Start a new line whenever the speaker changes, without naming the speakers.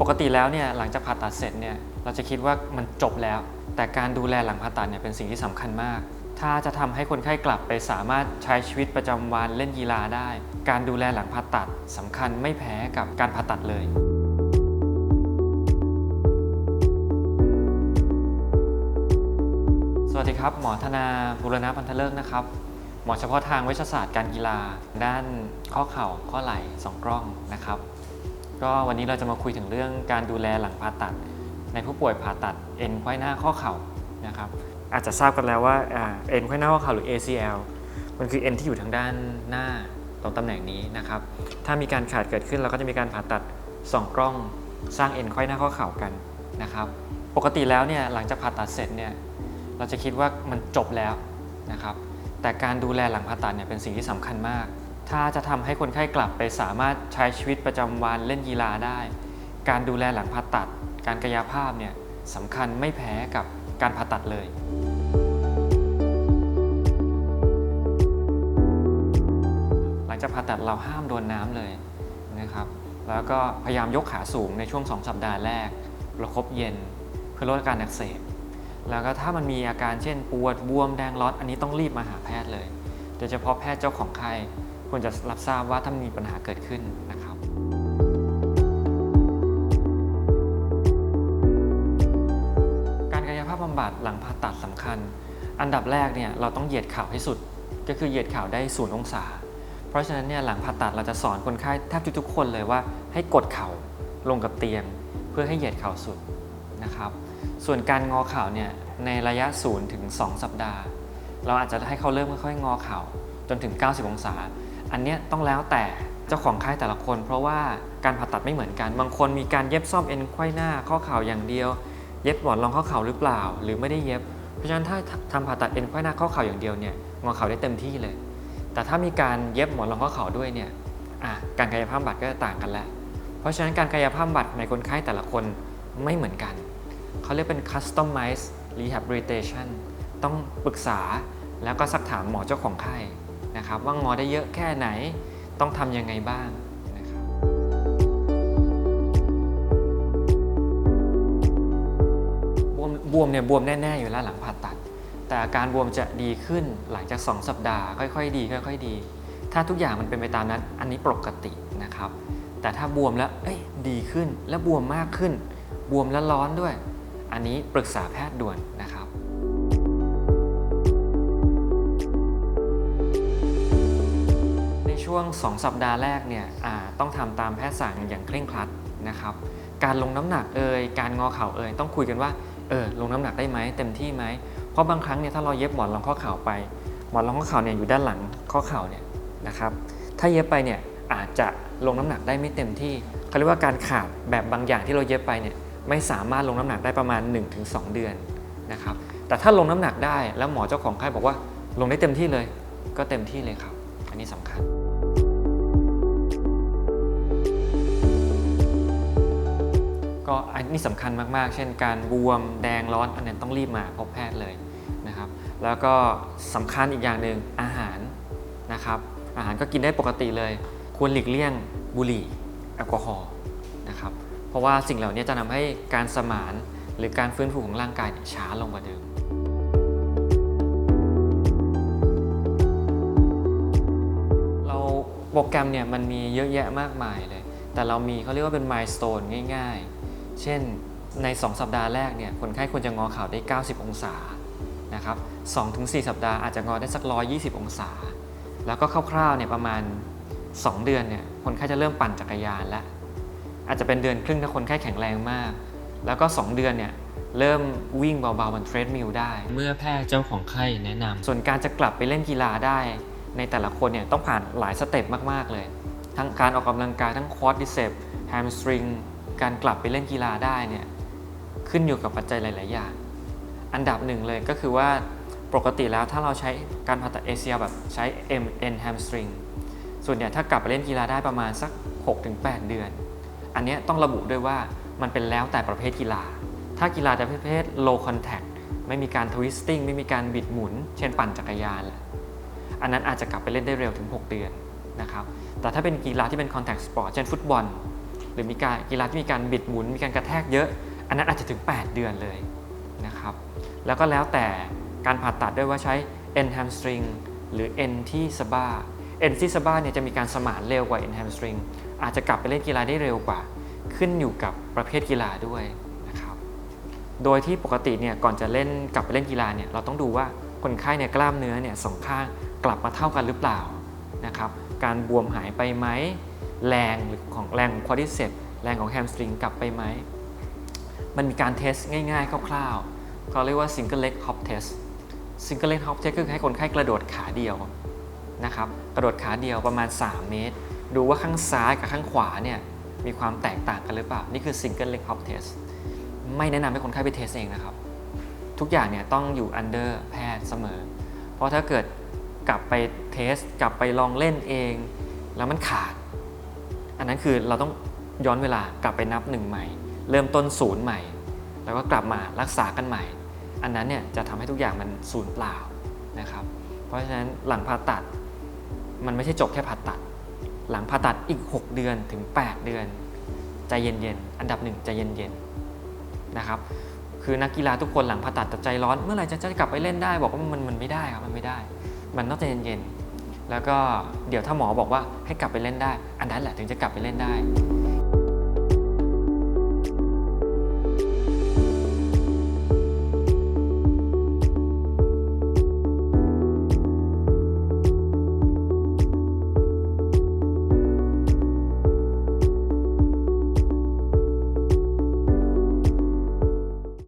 ปกติแล้วเนี่ยหลังจากผ่าตัดเสร็จเนี่ยเราจะคิดว่ามันจบแล้ว แต่การดูแลหลังผ่าตัดเนี่ยเป็นสิ่งที่สำคัญมาก ถ้าจะทำให้คนไข้กลับไปสามารถใช้ชีวิตประจำวันเล่นกีฬาได้ การดูแลหลังผ่าตัดสำคัญไม่แพ้กับการผ่าตัดเลยสวัสดีครับ หมอธนาบุรณพันธเลิกนะครับ หมอเฉพาะทางเวชศาสตร์การกีฬา ด้านข้อเข่าข้อไหล่สองกล้องนะครับ ก็วันนี้เราจะมาคุยถึงเรื่องการดูแลหลังผ่าตัด ในผู้ป่วยผ่าตัดเอ็นไขว้หน้าข้อเข่านะครับอาจจะทราบกันแล้วว่าเอ็นไขว้หน้าข้อเข่าหรือ ACL มันคือเอ็นที่อยู่ทางด้านหน้าตรงตำแหน่งนี้นะครับ ถ้ามีการขาดเกิดขึ้นเราก็จะมีการผ่าตัดสองกล้องสร้างเอ็นไขว้หน้าข้อเข่ากันนะครับ ปกติแล้วเนี่ยหลังจากผ่าตัดเสร็จเนี่ยเราจะคิดว่ามันจบแล้วนะครับ แต่การดูแลหลังผ่าตัดเนี่ยเป็นสิ่งที่สำคัญมาก ถ้าจะทำให้คนไข้กลับไปสามารถใช้ชีวิตประจำวันเล่นกีฬาได้ การดูแลหลังผ่าตัด การกายภาพเนี่ยสำคัญไม่แพ้กับการผ่าตัดเลยหลังจากผ่าตัดเราห้ามโดนน้ำเลยนะครับ แล้วก็พยายามยกขาสูงในช่วง 2 สัปดาห์แรกประคบเย็นเพื่อลดอาการอักเสบ แล้วก็ถ้ามันมีอาการเช่นปวดบวมแดงร้อนอันนี้ต้องรีบมาหาแพทย์เลยโดยเฉพาะแพทย์เจ้าของไข้ควรจะรับทราบว่าถ้ามีปัญหาเกิดขึ้นนะครับการกายภาพบำบัดหลังผ่าตัดสำคัญ อันดับแรกเนี่ยเราต้องเหยียดเข่าให้สุด ก็คือเหยียดเข่าได้ศูนย์องศา เพราะฉะนั้นเนี่ยหลังผ่าตัดเราจะสอนคนไข้แทบทุกๆคนเลยว่าให้กดเข่าลงกับเตียง เพื่อให้เหยียดเข่าสุดนะครับ ส่วนการงอเข่าเนี่ยในระยะ0ถึง2 สัปดาห์ เราอาจจะให้เขาเริ่มค่อยๆงอเข่าจนถึง 90 องศา อันนี้ต้องแล้วแต่เจ้าของไข้แต่ละคน เพราะว่าการผ่าตัดไม่เหมือนกัน บางคนมีการเย็บซ่อมเอ็นไขว้หน้าข้อเข่าอย่างเดียว เย็บหมอนรองข้อเข่าหรือเปล่า หรือไม่ได้เย็บ เพราะฉะนั้นถ้าทำผ่าตัดเอ็นไขว้หน้าข้อเข่าอย่างเดียวเนี่ยงอเข่าได้เต็มที่เลย แต่ถ้ามีการเย็บหมอนรองข้อเข่าด้วยเนี่ยการกายภาพบำบัดก็จะต่างกันแล้ว เพราะฉะนั้นการกายภาพบำบัดในคนไข้แต่ละคนไม่เหมือนกัน เขาเรียกเป็น customized rehabilitation ต้องปรึกษาแล้วก็สักถามหมอเจ้าของไข้นะครับ ว่างอได้เยอะแค่ไหนต้องทำยังไงบ้างนะครับบวมบวมเนี่ยบวมแน่ ๆ อยู่แล้วหลังผ่าตัด แต่อาการบวมจะดีขึ้นหลังจาก 2 สัปดาห์ค่อยๆ ดี ค่อย ๆ ดี ถ้าทุกอย่างมันเป็นไปตามนั้นอันนี้ปกตินะครับ แต่ถ้าบวมแล้วเอ้ยดีขึ้นและบวมมากขึ้น บวมแล้วร้อนด้วย อันนี้ปรึกษาแพทย์ด่วนนะครับในช่วง 2 สัปดาห์แรกเนี่ยต้องทำตามแพทย์สั่งอย่างเคร่งครัดนะครับ การลงน้ำหนักเอ่ยการงอเข่าเอ่ยต้องคุยกันว่าเออลงน้ำหนักได้ไหมเต็มที่ไหมเพราะบางครั้งเนี่ยถ้าเราเย็บหมอนรองข้อเข่าไป หมอนรองข้อเข่าเนี่ยอยู่ด้านหลังข้อเข่าเนี่ยนะครับ ถ้าเย็บไปเนี่ยอาจจะลงน้ำหนักได้ไม่เต็มที่เขาเรียกว่าการขาดแบบบางอย่างที่เราเย็บไปเนี่ย ไม่สามารถลงน้ำหนักได้ประมาณ 1-2 เดือนนะครับแต่ถ้าลงน้ำหนักได้แล้วหมอเจ้าของไข้บอกว่าลงได้เต็มที่เลยก็เต็มที่เลยครับ อันนี้สำคัญก็อันนี้สำคัญมาก ๆ เช่นการบวมแดงร้อนอันนั้นต้องรีบมาพบแพทย์เลยนะครับ แล้วก็สำคัญอีกอย่างหนึ่งอาหารนะครับ อาหารก็กินได้ปกติเลย ควรหลีกเลี่ยงบุหรี่แอลกอฮอล์นะครับ ราะว่าสิ่งเหล่านี้จะทำให้การสมานหรือการฟื้นฟูของร่างกายช้าลงกว่าเดิมเราโปรแกรมเนี่ยมันมีเยอะแยะมากมายเลย แต่เรามีเขาเรียกว่าเป็นมายส t ตนง่ายๆ เช่นใน 2 สัปดาห์แรกเนี่ยคนไข้ควรจะงอเข่าได้ 90 องศานะครับ2-4 สัปดาห์อาจจะงอได้สัก 120 องศา แล้วก็คร่าวๆเนี่ยประมาณ 2 เดือนเนี่ยคนไข้จะเริ่มปั่นจักรยานแล้ว อาจจะเป็นเดือนครึ่งถ้าคนไข้แข็งแรงมาก แล้วก็ 2 เดือนเนี่ยเริ่มวิ่งเบาๆบนเทรดมิลได้ เมื่อแพทย์เจ้าของไข้แนะนำส่วนการจะกลับไปเล่นกีฬาได้ ในแต่ละคนเนี่ยต้องผ่านหลายสเต็ปมากๆเลย ทั้งการออกกำลังกายทั้งควอดดิเซปแฮมสตริงการกลับไปเล่นกีฬาได้เนี่ยขึ้นอยู่กับปัจจัยหลาย ๆ อย่าง อันดับหนึ่งเลยก็คือว่าปกติแล้วถ้าเราใช้การผ่าตัด ACL แบบใช้ MN hamstring ส่วนใหญ่ถ้ากลับไปเล่นกีฬาได้ประมาณสัก 6-8 เดือน อันนี้ต้องระบุด้วยว่ามันเป็นแล้วแต่ประเภทกีฬา ถ้ากีฬาแต่ประเภท low contact ไม่มีการ twisting ไม่มีการบิดหมุน เช่นปั่นจักรยาน อันนั้นอาจจะกลับไปเล่นได้เร็วถึง 6 เดือนนะครับแต่ถ้าเป็นกีฬาที่เป็น contact sport เช่นฟุตบอล หรือมีการกีฬาที่มีการบิดหมุน มีการกระแทกเยอะ อันนั้นอาจจะถึง 8 เดือนเลยนะครับแล้วก็แล้วแต่การผ่าตัดด้วยว่าใช้ end hamstring หรือ end ที่สะบ้า end ที่สะบ้าเนี่ยจะมีการสมานเร็วกว่า end hamstring อาจจะกลับไปเล่นกีฬาได้เร็วกว่า ขึ้นอยู่กับประเภทกีฬาด้วยนะครับโดยที่ปกติเนี่ยก่อนจะเล่นกลับไปเล่นกีฬาเนี่ยเราต้องดูว่าคนไข้เนี่ยกล้ามเนื้อเนี่ยสองข้างกลับมาเท่ากันหรือเปล่านะครับการบวมหายไปไหมแรงหรือของแรงของควอดิเซปแรงของแฮมสตริงกลับไปไหมมันมีการเทสง่ายๆ คร่าวๆเขาเรียกว่า single leg hop test single leg hop test คือให้คนไข้กระโดดขาเดียวนะครับกระโดดขาเดียวประมาณ 3 เมตร ดูว่าข้างซ้ายกับข้างขวาเนี่ยมีความแตกต่างกันหรือเปล่า นี่คือ single leg hop test ไม่แนะนำให้คนไข้ไปเทสเองนะครับ ทุกอย่างเนี่ยต้องอยู่ under แพทย์เสมอ เพราะถ้าเกิดกลับไปเทส กลับไปลองเล่นเอง แล้วมันขาด อันนั้นคือเราต้องย้อนเวลากลับไปนับหนึ่งใหม่ เริ่มต้นศูนย์ใหม่ แล้วก็กลับมารักษากันใหม่ อันนั้นเนี่ยจะทำให้ทุกอย่างมันศูนย์เปล่านะครับ เพราะฉะนั้นหลังผ่าตัดมันไม่ใช่จบแค่ผ่าตัด หลังผ่าตัดอีก 6 เดือนถึง 8 เดือนใจเย็นๆ อันดับหนึ่งใจเย็นๆ นะครับ คือนักกีฬาทุกคนหลังผ่าตัดจะใจร้อน เมื่อไหร่จะจะกลับไปเล่นได้ บอกว่ามันมันไม่ได้ครับ มันไม่ได้ มันต้องใจเย็นๆ แล้วก็เดี๋ยวถ้าหมอบอกว่าให้กลับไปเล่นได้ อันนั้นแหละถึงจะกลับไปเล่นได้